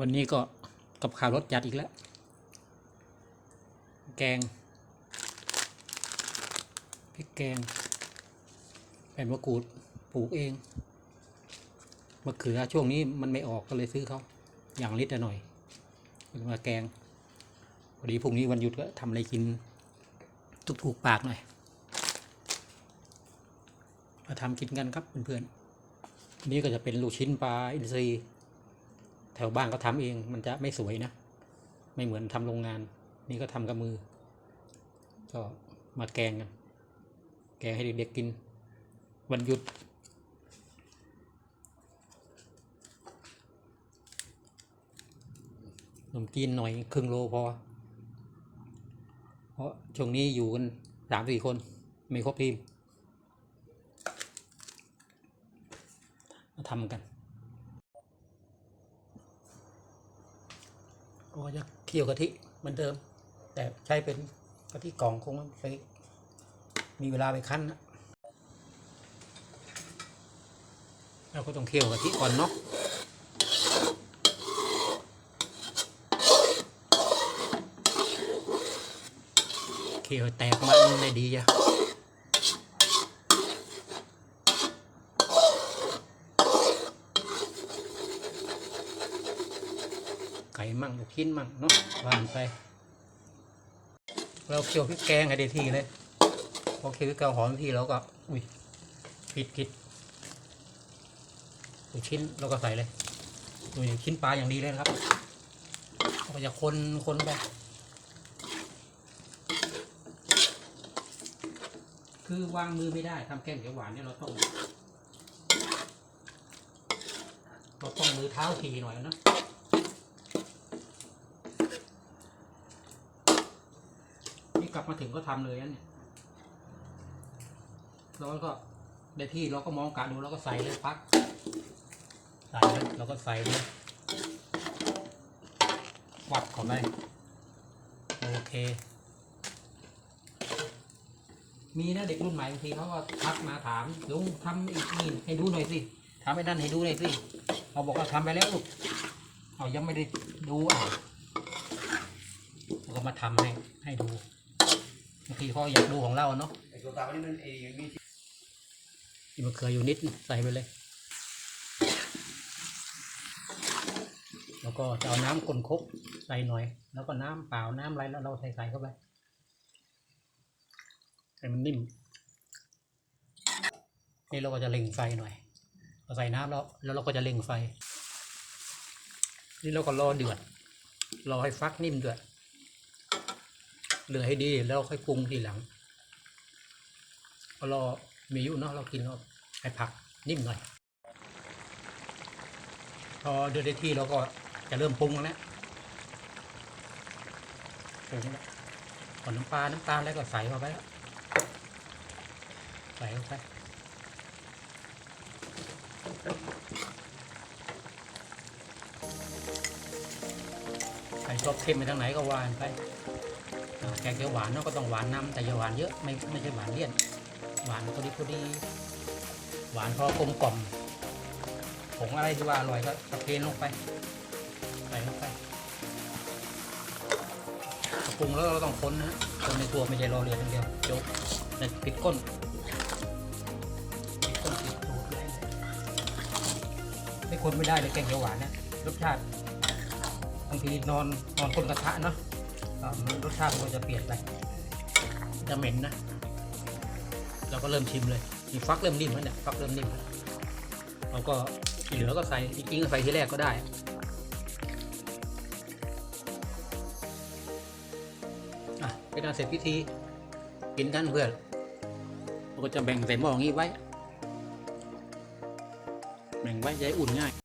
วันนี้ก็กับข่าวรสจัดอีกแล้ว แกงพริกแกงแผ่นมะกรูดปลูกเองมะเขือช่วงนี้มันไม่ออกก็เลยซื้อเขาอย่างลิตรหน่อยมาแกงพอดีพรุ่งนี้วันหยุดก็ทำอะไรกินถูกๆปากหน่อยมาทำกินกันครับเพื่อนๆนี่ก็จะเป็นลูกชิ้นปลาอินทรีย์ วบ้านก็ทำเองมันจะไม่สวยนะ ไม่เหมือนทำโรงงาน นี่ก็ทำกับมือ ก็มาแกงกันแกงให้เด็กๆกิน วันหยุด ขนมจีนหน่อยครึ่งโลพอ เพราะช่วงนี้อยู่กันสามสี่คน ไม่ครบทีมมาทำกัน ก็จะเคี่ยวกะทิเหมือนเดิม แต่ใช้เป็นกะทิกล่องคงไปมีเวลาไปคั้นนะเราก็ต้องเคี่ยวกะทิก่อนเนาะเคี่ยวแตกมันได้ดีจ้ะ ไก่มั่งลูกชิ้นมั่งเนาะวานไป เราเคี่ยวพริกแกงให้ได้ที่เลยพอเคี่ยวพริกแกงหอมที่เราก็ อุ้ยผิดผิดลูกชิ้นเราก็ใส่เลยดูนี่ชิ้นปลาอย่างดีเลยนะครับเราก็จะคนคนไปคือวางมือไม่ได้ทำแกงเขียวหวานเนี่ยเราต้องเราต้องมือเท้าทีหน่อยนะ กลับมาถึงก็ทำเลยนั่นเนี่ยแล้วก็ได้ที่เราก็มองกะดูแล้วก็ใส่เลยพัก ใส่เลยเราก็ใส่เลยวัดเข้าไปโอเค มีนะเด็กรุ่นใหม่บางทีเขาก็ทักมาถามลุงทำอีกนี่ให้ดูหน่อยสิทำให้นั่นให้ดูหน่อยสิเราบอกว่าทำไปแล้วลูกเอายังไม่ได้ดูอะเราก็มาทำให้ให้ดู บางทีเขาอยากดูของเราเนาะไอ้ตัวตานี่มันไอ้มีมีมะเขืออยู่นิดใส่ไปเลย แล้วก็จะเอาน้ำกลนครกใส่หน่อย แล้วก็น้ำเปล่าน้ำอะไรแล้วเราใส่ใส่เข้าไปให้มันนิ่ม นี่เราก็จะเล็งไฟหน่อยเราใส่น้ำแล้วแล้วเราก็จะเล็งไฟ นี่เราก็รอเดือด รอให้ฟักนิ่มด้วย เหลือให้ดีแล้วค่อยปรุงทีหลังพอเรามีอายุเนาะเรากินเราให้ผักนิ่มหน่อย พอเดือดได้ที่เราก็จะเริ่มปรุงแล้วนะปรุงแล้วก่อนน้ำปลา น้ำตาลแล้วก็ใส่เข้าไปแล้วใส่เข้าไปใครชอบเค็มไปทางไหนก็วานไป แกงเขียวหวานเนาะก็ต้องหวานน้ำแต่อย่าหวานเยอะไม่ไม่ใช่หวานเลี่ยน หวานพอดีพอดี หวานพอกลมกล่อมผงอะไรที่ว่าอร่อยก็ตะเทลงไปใส่ลงไปปรุงแล้วเราต้องคนนะคนในตัวไม่ใช่รอเรืออย่างเดียวจ๊กแต่ปิดก้นปิดก้นปิดตูดเลยไม่คนไม่ได้เลยแกงเขียวหวานนะรสชาติบางทีนอนนอนคนกระทะเนาะ รสชาติมันก็จะเปลี่ยนไปจะเหม็นนะ เราก็เริ่มชิมเลยมีฟักเริ่มนิ่มแล้วเนี่ยฟักเริ่มนิ่มแล้วเราก็ที่เหลือก็ใส่จริงๆก็ใส่ที่แรกก็ได้เป็นการเสร็จพิธีกินกันเพื่อนเราก็จะแบ่งใส่หม้ออย่างนี้ไว้ แบ่งไว้จะอุ่นง่าย